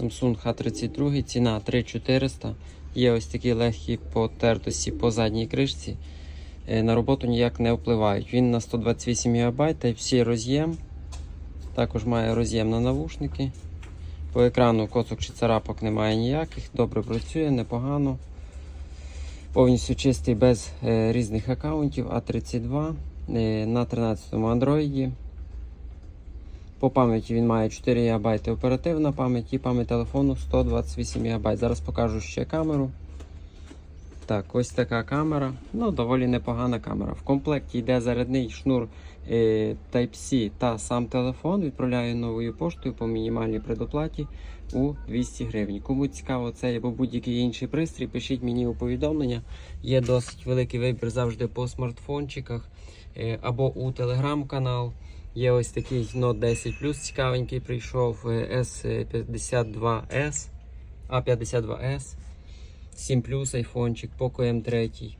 Samsung H32, ціна 3400. Є ось такі легкі потертості по задній кришці. Е, На роботу ніяк не впливають. Він на 128 ГБ, Type-C роз'єм. Також має роз'єм на навушники. По екрану коцок чи царапок немає ніяких. Добре працює, непогано. Повністю чистий без е, різних аккаунтів А32 е, на 13-му Android. По пам'яті він має 4 ГБ оперативна пам'ять і пам'ять телефону 128 ГБ. Зараз покажу ще камеру. Так, ось така камера. Ну, доволі непогана камера. В комплекті йде зарядний шнур е, Type-C та сам телефон. Відправляю новою поштою по мінімальній предоплаті у 200 гривень. Кому цікаво цей або будь-який інший пристрій, пишіть мені у повідомлення. Є досить великий вибір завжди по смартфончиках е, або у телеграм-канал. Є ось такий Note 10 Plus цікавенький прийшов е, S52S, A52S, 7 Plus айфончик, Poco M3.